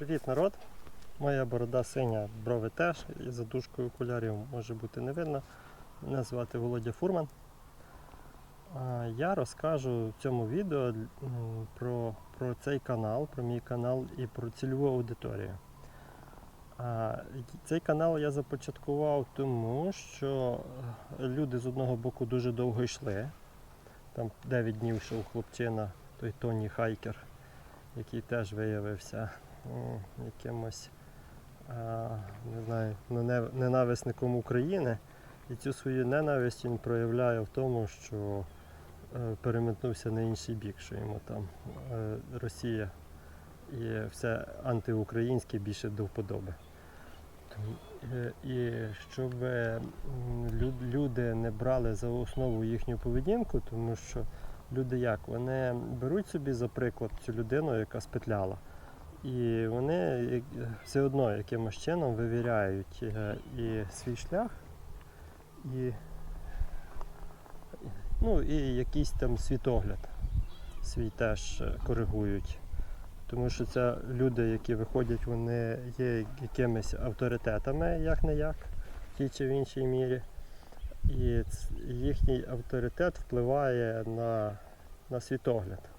Привіт, народ! Моя борода синя, брови теж, і за дужкою окулярів може бути не видно. Мене звати Володя Фурман. Я розкажу в цьому відео про, про цей канал, про мій канал і про цільову аудиторію. Цей канал я започаткував тому, що е, люди з одного боку дуже довго йшли. Там 9 днів йшов хлопчина, той Тоні Хайкер, який теж виявився якимось не знаю, ненависником України. І цю свою ненависть він проявляє в тому, що е, переметнувся на інший бік, що йому там е, Росія і все антиукраїнське більше до вподоби. Е, І щоб люди не брали за основу їхню поведінку, тому що люди як? Вони беруть собі за приклад цю людину, яка спетляла. І вони все одно якимось чином вивіряють е, і свій шлях, і, ну, і якийсь там світогляд свій теж е, коригують. Тому що це люди, які виходять, вони є якимись авторитетами, як не як, в тій чи в іншій мірі. І їхній авторитет впливає на, на світогляд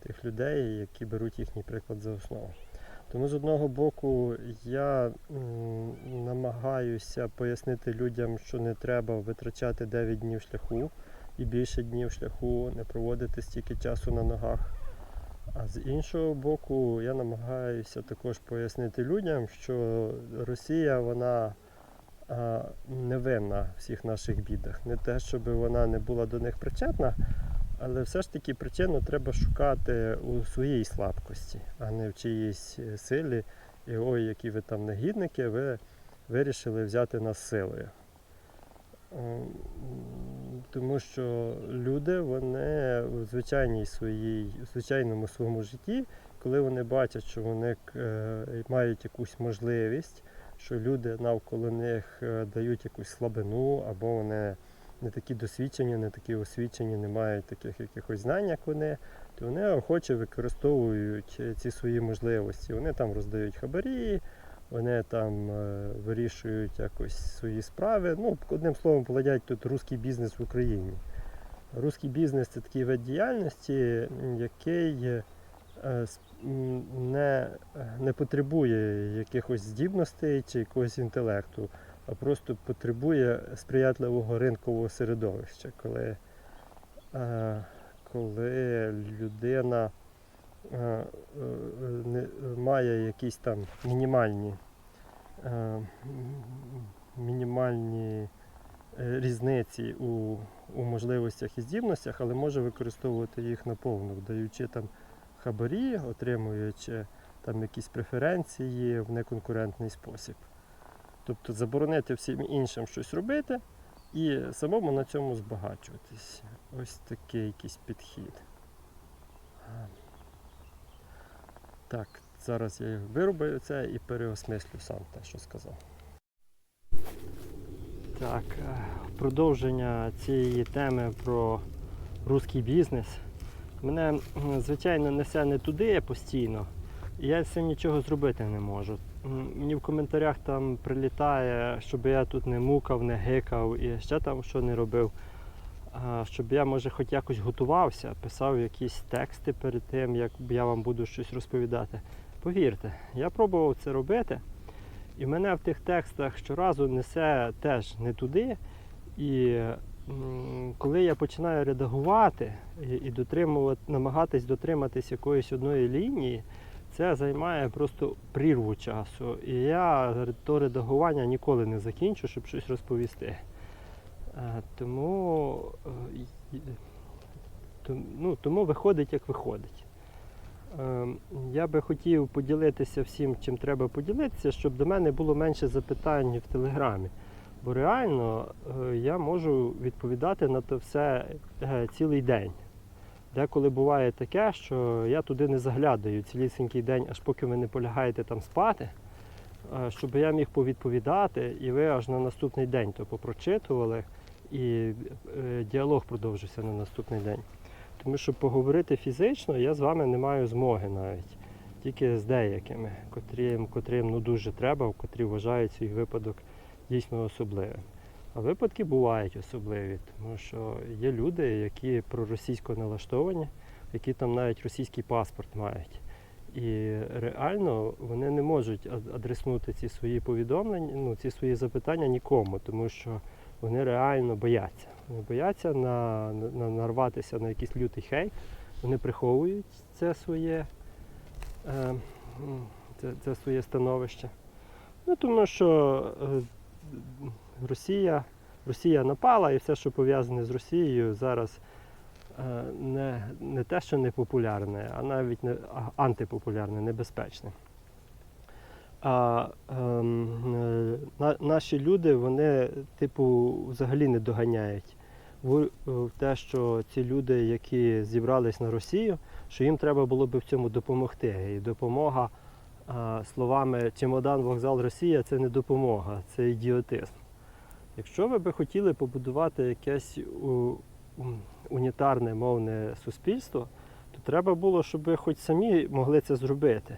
тих людей, які беруть їхній приклад за основу. Тому з одного боку я намагаюся пояснити людям, що не треба витрачати 9 днів шляху і більше днів шляху, не проводити стільки часу на ногах. А з іншого боку, я намагаюся також пояснити людям, що Росія вона а, не винна в всіх наших бідах. Не те, щоб вона не була до них причетна, але все ж таки причину треба шукати у своїй слабкості, а не в чиїсь е, силі. І ой, які ви там негідники, ви вирішили взяти нас силою. Ем, Тому що люди, вони в звичайній своїй, в звичайному своєму житті, коли вони бачать, що вони е, мають якусь можливість, що люди навколо них е, дають якусь слабину, або вони не такі досвідчені, не такі освічені, не мають таких якихось знань, як вони, то вони охоче використовують е, ці свої можливості. Вони там роздають хабарі, вони там е, вирішують якось свої справи. Ну, одним словом, плодять тут русський бізнес в Україні. Русський бізнес це такий вид діяльності, який е, не, не потребує якихось здібностей чи якогось інтелекту, а просто потребує сприятливого ринкового середовища, коли, е, коли людина е, е, має якісь там мінімальні, мінімальні різниці у, у можливостях і здібностях, але може використовувати їх наповну, даючи там хабарі, отримуючи там якісь преференції в неконкурентний спосіб. Тобто заборонити всім іншим щось робити і самому на цьому збагачуватись. Ось такий якийсь підхід. Так, зараз я вирубаю це і переосмислю сам те, що сказав. Так, е, продовження цієї теми про русський бізнес. Мене, звичайно, несе не туди постійно, і я з цим нічого зробити не можу. Мені в коментарях там прилітає, щоб я тут не мукав, не гикав і ще там що не робив. Щоб я, може, хоч якось готувався, писав якісь тексти перед тим, як я вам буду щось розповідати. Повірте, я пробував це робити, і мене в тих текстах щоразу несе теж не туди. І коли я починаю редагувати і дотримувати, намагатись дотриматись якоїсь одної лінії, це займає просто прірву часу. І я то редагування ніколи не закінчу, щоб щось розповісти. Е, Тому, е, ну, тому виходить, як виходить. Е, Я би хотів поділитися всім, чим треба поділитися, щоб до мене було менше запитань в Телеграмі. Бо реально я можу відповідати на це все цілий день. Деколи буває таке, що я туди не заглядаю цілісінький день, аж поки ви не полягаєте там спати, е, щоб я міг повідповідати, і ви аж на наступний день то попрочитували, і е, діалог продовжився на наступний день. Тому що поговорити фізично я з вами не маю змоги навіть. тільки з деякими, котрим, котрим ну, дуже треба, котрі вважають свій випадок дійсно особливим. А випадки бувають особливі, тому що є люди, які проросійсько налаштовані, які там навіть російський паспорт мають. І реально вони не можуть адреснути ці свої повідомлення, ну, ці свої запитання нікому, тому що вони реально бояться. Вони бояться на, на, нарватися на якийсь лютий хейт, вони приховують це своє, е, це, це своє становище. Ну, тому що е, Росія, Росія напала і все, що пов'язане з Росією, зараз е, не, не те, що не популярне, а навіть не, антипопулярне, небезпечне. А ем, е, на, наші люди, вони, типу, взагалі не доганяють в, в те, що ці люди, які зібрались на Росію, що їм треба було би в цьому допомогти. І допомога а, словами чемодан, вокзал, Росія це не допомога, це ідіотизм. Якщо ви би хотіли побудувати якесь унітарне мовне суспільство, то треба було, щоб ви хоч самі могли це зробити.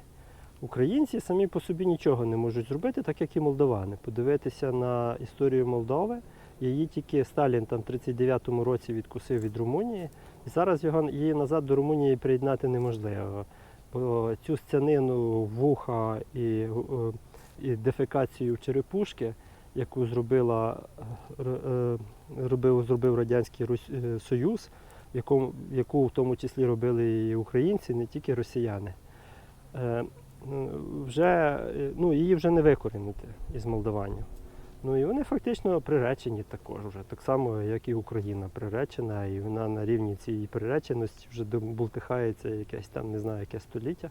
Українці самі по собі нічого не можуть зробити, так як і молдовани. Подивитися на історію Молдови. Її тільки Сталін там в 39-му році відкусив від Румунії, і зараз його її назад до Румунії приєднати неможливо. Бо цю сцянину вуха і, е, і дефекацію черепушки, яку зробила, е, е, робив, зробив Радянський Рус- е, Союз, яку, яку в тому числі робили і українці, не тільки росіяни. Вже, ну, її вже не викорінити із молдаванів. Ну і вони фактично приречені також вже, так само, як і Україна приречена, і вона на рівні цієї приреченості вже бултихається якесь там, не знаю, яке століття.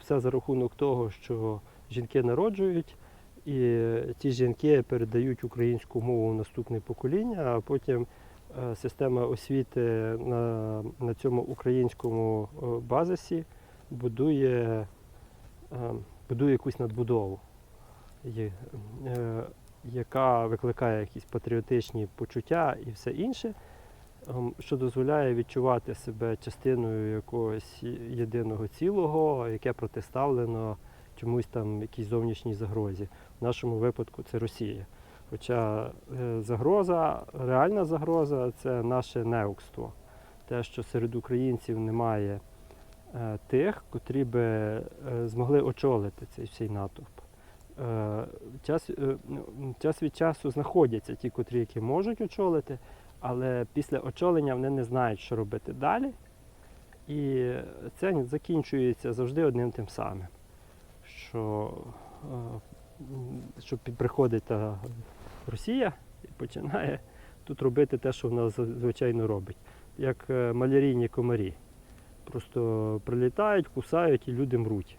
Все за рахунок того, що жінки народжують, і ці жінки передають українську мову в наступне покоління, а потім е, система освіти на, на цьому українському е, базисі будує, е, будує якусь надбудову яка викликає якісь патріотичні почуття і все інше, ем, що дозволяє відчувати себе частиною якогось єдиного цілого, яке протиставлено чомусь там якійсь зовнішній загрозі. В нашому випадку це Росія. Хоча е, загроза, реальна загроза це наше неукство. Те, що серед українців немає е, тих, котрі би е, змогли очолити цей всій натовп. Час, час від часу знаходяться ті, котрі які можуть очолити, але після очолення вони не знають, що робити далі. І це закінчується завжди одним тим самим. Що, е, що приходить Росія і починає тут робити те, що вона звичайно робить, як е, малярійні комарі. Просто прилітають, кусають і люди мруть.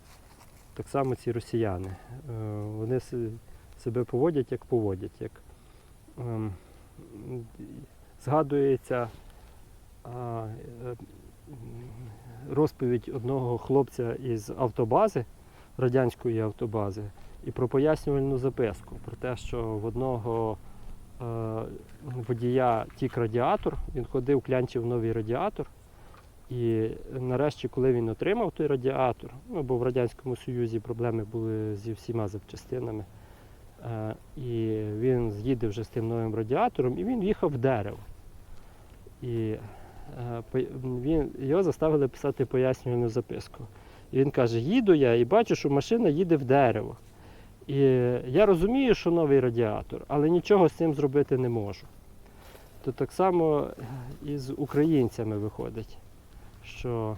Так само ці росіяни. Е, Вони себе поводять, як поводять. Як, ем, згадується розповідь одного хлопця із автобази, радянської автобази, і про пояснювальну записку, про те, що в одного е, водія тік радіатор, він ходив, клянчив новий радіатор. І нарешті, коли він отримав той радіатор, ну бо в Радянському Союзі проблеми були зі всіма запчастинами, е, і він з'їде вже з тим новим радіатором, і він їхав в дерево. І е, він, його заставили писати пояснювальну записку. І він каже: їду я і бачу, що машина їде в дерево. І я розумію, що новий радіатор, але нічого з цим зробити не можу. То так само і з українцями виходить що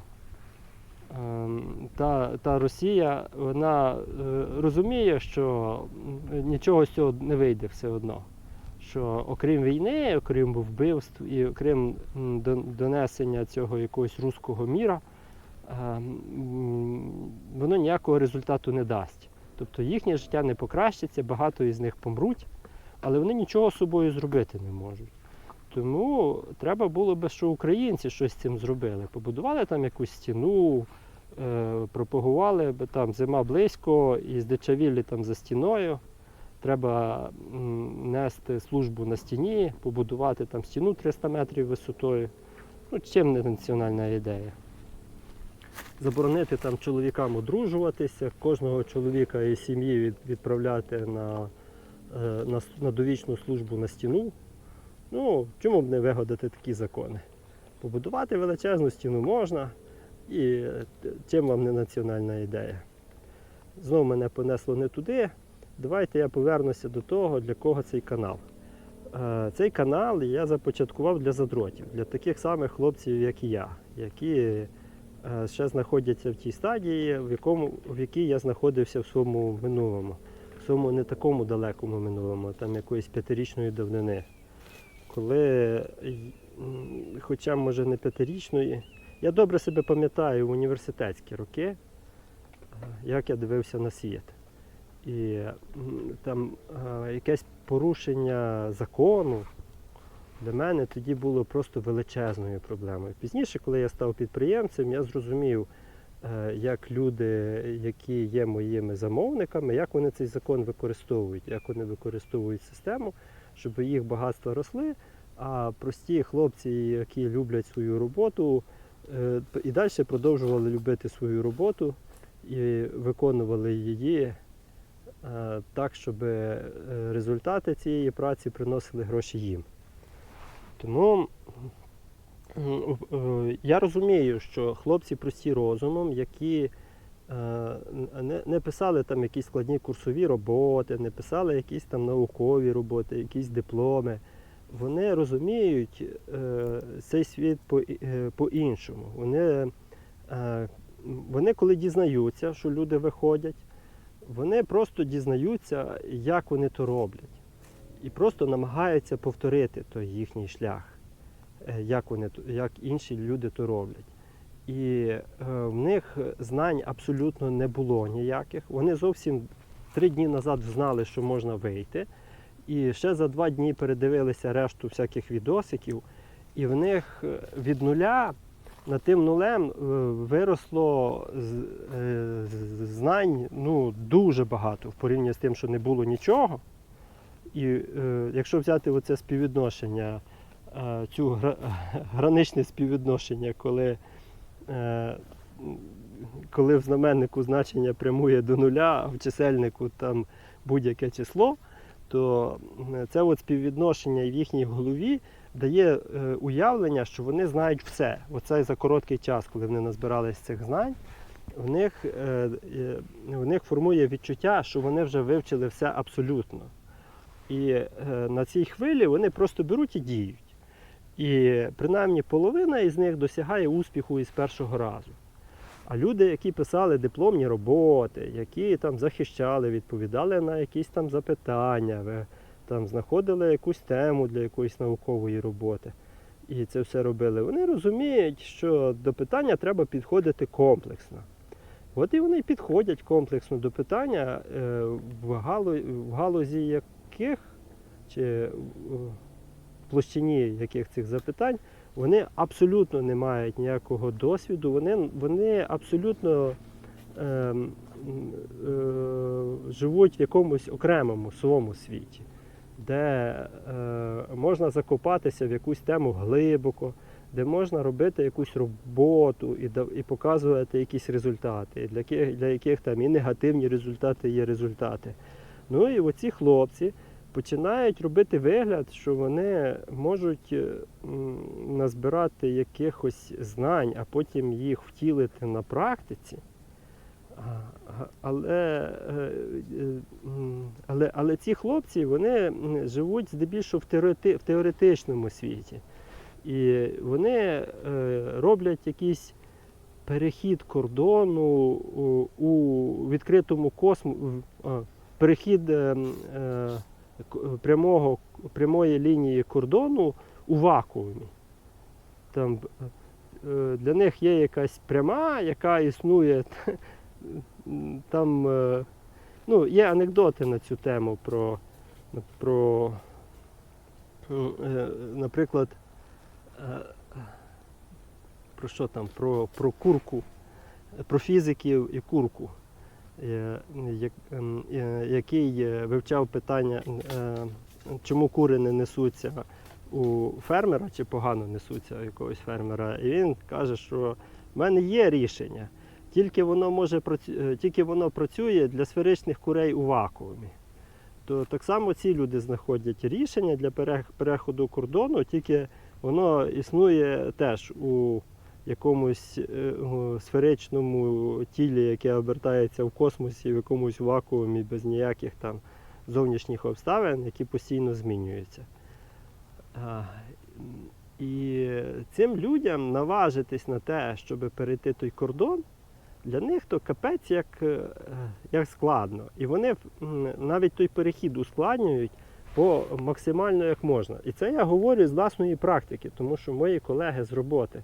ем, та, та Росія вона е, розуміє, що нічого з цього не вийде все одно. Що окрім війни, окрім вбивств і окрім донесення цього якогось руського міра, воно ніякого результату не дасть. Тобто їхнє життя не покращиться, багато із них помруть, але вони нічого з собою зробити не можуть. Тому треба було би, що українці щось з цим зробили. Побудували там якусь стіну, е, пропагували би там зима близько і здичавілі там за стіною. Треба нести службу на стіні, побудувати там стіну 300 метрів висотою. Ну, чим не національна ідея. Заборонити там чоловікам одружуватися, кожного чоловіка і сім'ї відправляти на, е, на, на довічну службу на стіну. Ну, чому б не вигадати такі закони? Побудувати величезну стіну можна, і е, чим вам не національна ідея? Знову мене понесло не туди. Давайте я повернуся до того, для кого цей канал. Е, Цей канал я започаткував для задротів, для таких самих хлопців, як і я, які е, ще знаходяться в тій стадії, в, якому, в якій я знаходився в своєму минулому, в своєму не такому далекому минулому, там якоїсь п'ятирічної давнини. Коли, хоча може не п'ятирічної, я добре себе пам'ятаю в університетські роки, е, як я дивився на світ. І там е, якесь порушення закону для мене тоді було просто величезною проблемою. Пізніше, коли я став підприємцем, я зрозумів, е, як люди, які є моїми замовниками, як вони цей закон використовують, як вони використовують систему, щоб їх багатства росли, а прості хлопці, які люблять свою роботу, е, і далі продовжували любити свою роботу і виконували її е, так, щоб результати цієї праці приносили гроші їм. Тому е, я розумію, що хлопці прості розумом, які е, не, писали там якісь складні курсові роботи, не писали якісь там наукові роботи, якісь дипломи. Вони розуміють е, цей світ по, по-іншому. Вони, вони, коли дізнаються, що люди виходять, вони просто дізнаються, як вони то роблять. І просто намагаються повторити той їхній шлях, е, як, вони, як інші люди то роблять. І е, в них знань абсолютно не було ніяких. Вони зовсім три дні назад знали, що можна вийти. І ще за два дні передивилися решту всяких відосиків, і в них е, від нуля над тим нулем виросло знань ну, дуже багато в порівнянні з тим, що не було нічого. І е, якщо взяти оце співвідношення, е, цю гра, граничне співвідношення, коли, е, коли в знаменнику значення прямує до нуля, а в чисельнику там будь-яке число, то це от співвідношення в їхній голові дає е, уявлення, що вони знають все. Оце за короткий час, коли вони назбирались цих знань, в них, е, е, в них формує відчуття, що вони вже вивчили все абсолютно. І е, на цій хвилі вони просто беруть і діють. І принаймні половина із них досягає успіху із першого разу. А люди, які писали дипломні роботи, які там захищали, відповідали на якісь там запитання, там знаходили якусь тему для якоїсь наукової роботи, і це все робили, вони розуміють, що до питання треба підходити комплексно. От і вони підходять комплексно до питання, е, в, гало, в галузі яких чи е, в площині яких цих запитань вони абсолютно не мають ніякого досвіду, вони, вони абсолютно ем, е, живуть в якомусь окремому своєму світі, де е, можна закопатися в якусь тему глибоко, де можна робити якусь роботу і, і показувати якісь результати, для, яких, для яких там і негативні результати є результати. Ну і оці хлопці починають робити вигляд, що вони можуть е, назбирати якихось знань, а потім їх втілити на практиці. Але, е, е, але, але ці хлопці вони живуть здебільшого в, теорети, в теоретичному світі. І вони роблять якийсь перехід кордону у, відкритому космосі, перехід е, м, е, к- прямого, прямої лінії кордону у вакуумі. Там, е, для них є якась пряма, яка існує. Там е, ну, є анекдоти на цю тему про, про е, наприклад, е, про що там? Про, про курку, про фізиків і курку е, е, який е, вивчав питання, е, чому кури не несуться у фермера чи погано несуться у якогось фермера. І він каже, що в мене є рішення. Тільки воно може е, тільки воно працює для сферичних курей у вакуумі. То так само ці люди знаходять рішення для переходу кордону, тільки воно існує теж у якомусь е, сферичному тілі, яке обертається в космосі, в якомусь вакуумі без ніяких там зовнішніх обставин, які постійно змінюються. І цим людям наважитись на те, щоб перейти той кордон, для них то капець як, е, як складно. І вони навіть той перехід ускладнюють по максимально як можна. І це я говорю з власної практики, тому що мої колеги з роботи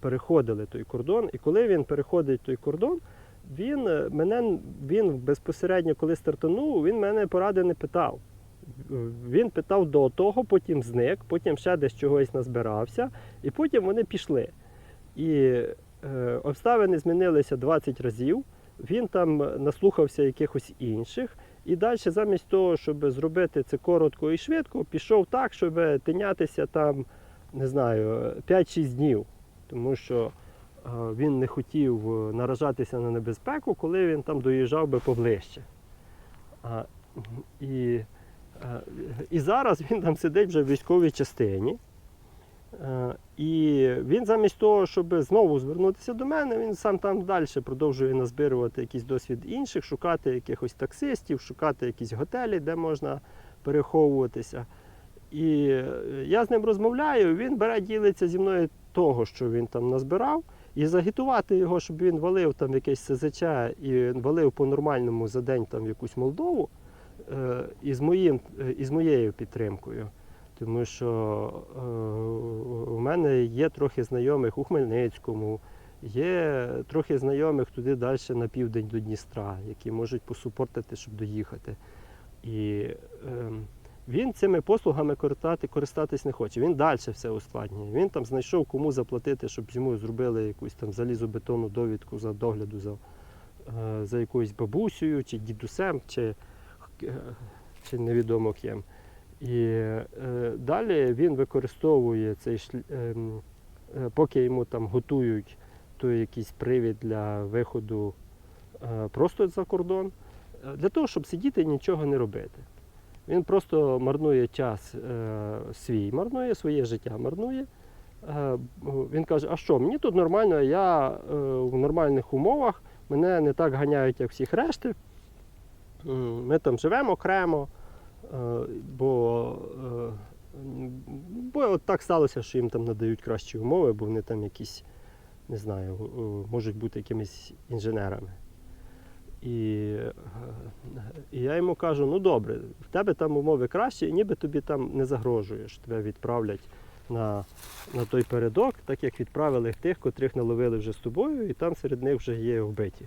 переходили той кордон, і коли він переходить той кордон, він е, мене він безпосередньо, коли стартанув, він мене поради не питав. Е, Він питав до того, потім зник, потім ще десь чогось назбирався, і потім вони пішли. І е, обставини змінилися 20 разів. Він там наслухався якихось інших, і далі, замість того, щоб зробити це коротко і швидко, пішов так, щоб тинятися там, не знаю, 5-6 днів. Тому що е, він не хотів е, наражатися на небезпеку, коли він там доїжджав би поближче. І, е, і зараз він там сидить вже в військовій частині. І він замість того, щоб знову звернутися до мене, він сам там далі продовжує назбирувати якийсь досвід інших, шукати якихось таксистів, шукати якісь готелі, де можна переховуватися. І я з ним розмовляю, він бере, ділиться зі мною того, що він там назбирав, і загітувати його, щоб він валив там якесь СЗЧ і валив по-нормальному за день там якусь Молдову е, із, моїм, е, із моєю підтримкою. Тому що е, у мене є трохи знайомих у Хмельницькому, є трохи знайомих туди далі на південь до Дністра, які можуть посупортити, щоб доїхати. І е, він цими послугами користати, користатись не хоче. Він далі все ускладнює. Він там знайшов кому заплатити, щоб йому зробили якусь там залізобетонну довідку за догляду за, е, за якоюсь бабусею, чи дідусем, чи, е, чи невідомо ким. І е, далі він використовує цей ем, е, поки йому там готують той якийсь привід для виходу е, просто за кордон, е, для того, щоб сидіти і нічого не робити. Він просто марнує час е, свій, марнує своє життя, марнує. Е, він каже, а що, мені тут нормально, я е, в нормальних умовах, мене не так ганяють, як всіх решти. Ми там живемо окремо. Е, Бо, е, бо от так сталося, що їм там надають кращі умови, бо вони там якісь, не знаю, е, можуть бути якимись інженерами. І, і я йому кажу: ну добре, в тебе там умови кращі, ніби тобі там не загрожує, що тебе відправлять на, на той передок, так як відправили тих, котрих наловили вже з тобою, і там серед них вже є вбиті.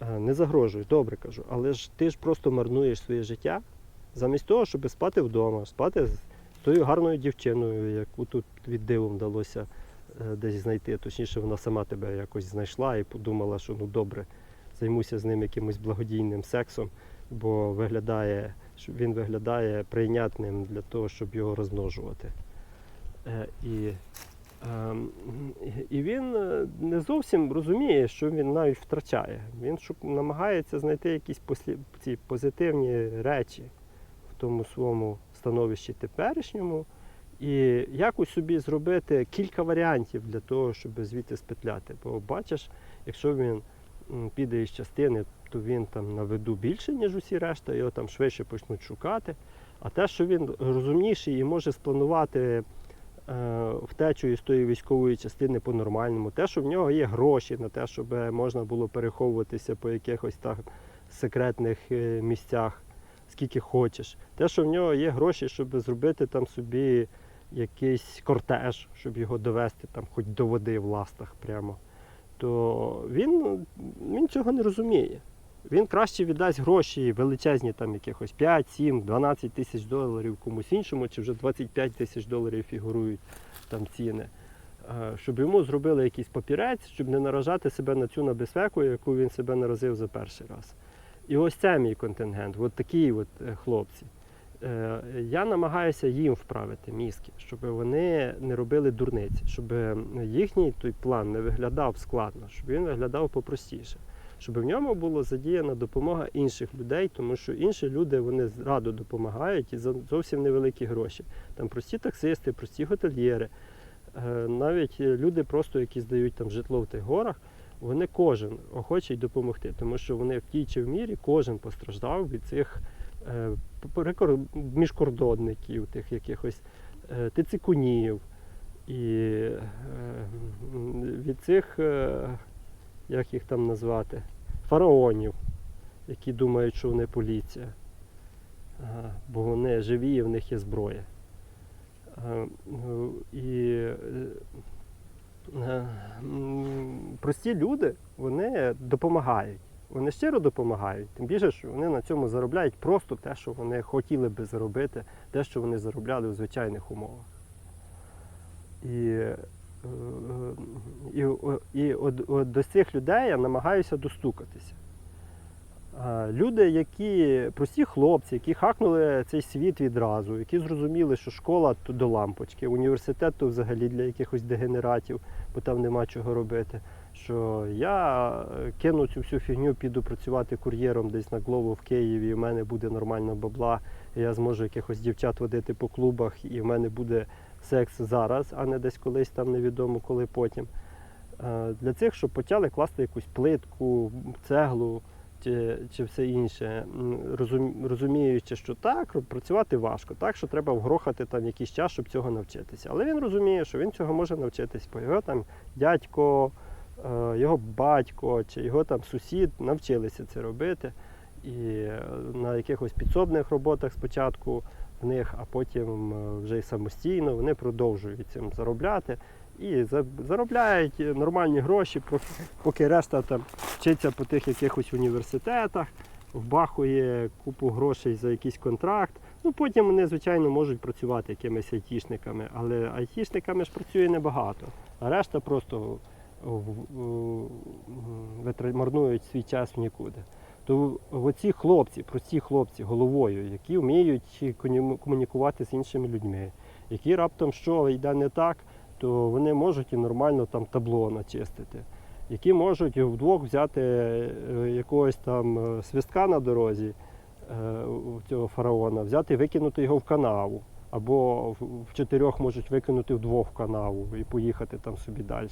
Е, Не загрожує, добре кажу, але ж ти ж просто марнуєш своє життя. Замість того, щоб спати вдома, спати з тою гарною дівчиною, яку тут від диву вдалося е, десь знайти. Точніше, вона сама тебе якось знайшла і подумала, що ну добре, займуся з ним якимось благодійним сексом, бо виглядає, він виглядає прийнятним для того, щоб його розмножувати. Е, І, ем, і він е, не зовсім розуміє, що він навіть втрачає. Він намагається знайти якісь ці позитивні речі в тому своєму становищі теперішньому. І якось собі зробити кілька варіантів для того, щоб звідти спетляти. Бо бачиш, якщо він піде із частини, то він там на виду більше, ніж усі решта, його там швидше почнуть шукати. А те, що він розумніший і може спланувати е, втечу із тої військової частини по-нормальному, те, що в нього є гроші на те, щоб можна було переховуватися по якихось там секретних е, місцях, скільки хочеш. Те, що в нього є гроші, щоб зробити там собі якийсь кортеж, щоб його довести там хоч до води в ластах прямо, то він, він цього не розуміє. Він краще віддасть гроші величезні, там якихось 5, 7, 12 тисяч доларів комусь іншому, чи вже 25 тисяч доларів фігурують там ціни. е, Щоб йому зробили якийсь папірець, щоб не наражати себе на цю небезпеку, яку він себе наразив за перший раз. І ось це мій контингент, от такі от е, хлопці. Е, Я намагаюся їм вправити мізки, щоб вони не робили дурниці, щоб їхній той план не виглядав складно, щоб він виглядав попростіше, щоб в ньому була задіяна допомога інших людей, тому що інші люди вони радо допомагають і за зовсім невеликі гроші. Там прості таксисти, прості готельєри, е, навіть люди, просто які здають там житло в тих горах, вони кожен охочий допомогти, тому що вони в тій чи в мірі кожен постраждав від цих міжкордонників, тих якихось е, тицикунів і е, від цих, е, як їх там назвати, фараонів, які думають, що вони поліція. Бо вони живі і в них є зброя. Е, І е, е, прості люди вони допомагають. Вони щиро допомагають. Тим більше, що вони на цьому заробляють просто те, що вони хотіли би заробити, те, що вони заробляли у звичайних умовах. І, е, і, і от, от до цих людей я намагаюся достукатися. Люди, які прості хлопці, які хакнули цей світ відразу, які зрозуміли, що школа то до лампочки, університет то взагалі для якихось дегенератів, бо там нема чого робити. Що я е, кину цю всю фігню, піду працювати кур'єром десь на Глову в Києві, і в мене буде нормально бабла, і я зможу якихось дівчат водити по клубах, і в мене буде секс зараз, а не десь колись там невідомо коли потім. Е, Для цих, щоб почали класти якусь плитку, цеглу чи, чи все інше, розуміючи, що так, працювати важко, так, що треба вгрохати там якийсь час, щоб цього навчитися. Але він розуміє, що він цього може навчитись, бо його там дядько, його батько чи його там сусід навчилися це робити. І е, на якихось підсобних роботах спочатку в них, а потім е, вже й самостійно вони продовжують цим заробляти і заробляють нормальні гроші, поки, решта там вчиться по тих якихось університетах, вбахує купу грошей за якийсь контракт. Ну потім вони, звичайно, можуть працювати якимись айтішниками, але айтішниками ж працює небагато, а решта просто марнують свій час в нікуди. То оці хлопці, прості хлопці головою, які вміють комунікувати з іншими людьми, які раптом що йде не так, то вони можуть і нормально там табло начистити, які можуть вдвох взяти е, якогось там е, свистка на дорозі е, цього фараона, взяти і викинути його в канаву. Або в чотирьох можуть викинути вдвох в канаву і поїхати там собі далі.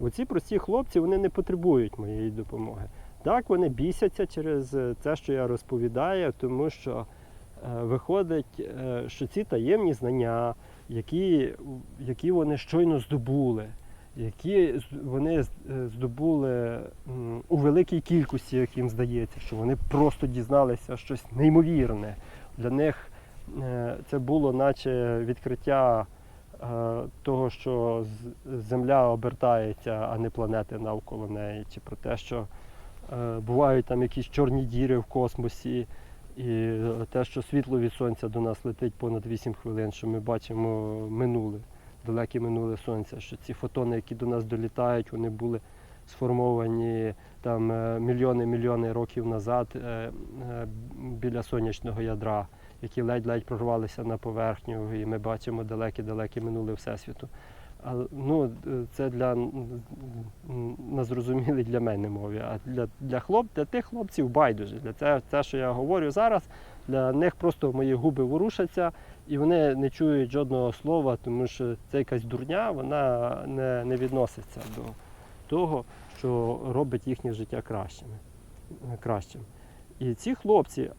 Оці прості хлопці вони не потребують моєї допомоги. Так, вони бісяться через е, те, що я розповідаю, тому що е, виходить, е, що ці таємні знання, які, які вони щойно здобули, які вони е, здобули у великій кількості, як їм здається, що вони просто дізналися щось неймовірне. Для них е, це було наче відкриття того, що Земля обертається, а не планети навколо неї, чи про те, що е, бувають там якісь чорні діри в космосі, і е, те, що світло від сонця до нас летить понад 8 хвилин, що ми бачимо минуле, далеке минуле сонця, що ці фотони, які до нас долітають, вони були сформовані там е, мільйони-мільйони років назад е, е, біля сонячного ядра, які ледь-ледь прорвалися на поверхню, і ми бачимо далеке-далеке минуле Всесвіту. А, ну, це для на зрозумілій для мене мові. А для, для, хлоп, для тих хлопців байдуже. Для це, це, що я говорю зараз, для них просто мої губи ворушаться і вони не чують жодного слова, тому що це якась дурня, вона не, не відноситься до того, що робить їхнє життя кращими, кращим. І ці хлопці е,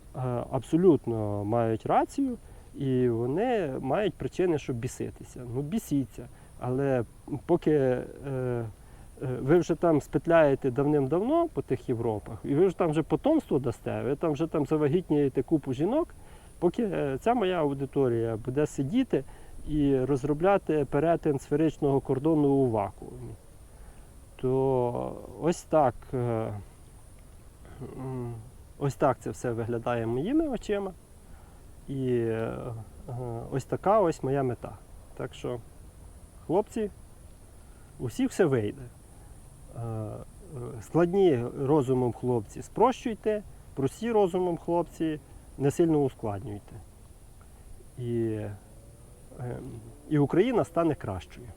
абсолютно мають рацію, і вони мають причини, щоб біситися. Ну, бісіться. Але поки е, е, ви вже там спетляєте давним-давно по тих Європах, і ви ж там вже потомство дасте, ви там вже там завагітнієте купу жінок, поки ця моя аудиторія буде сидіти і розробляти перетин сферичного кордону у вакуумі, то ось так, ось так це все виглядає моїми очима. І е, е, ось така ось моя мета. Так що хлопці, у всіх все вийде. Е, Складні розумом хлопці спрощуйте, прості розумом хлопці не сильно ускладнюйте. І, ем, і Україна стане кращою.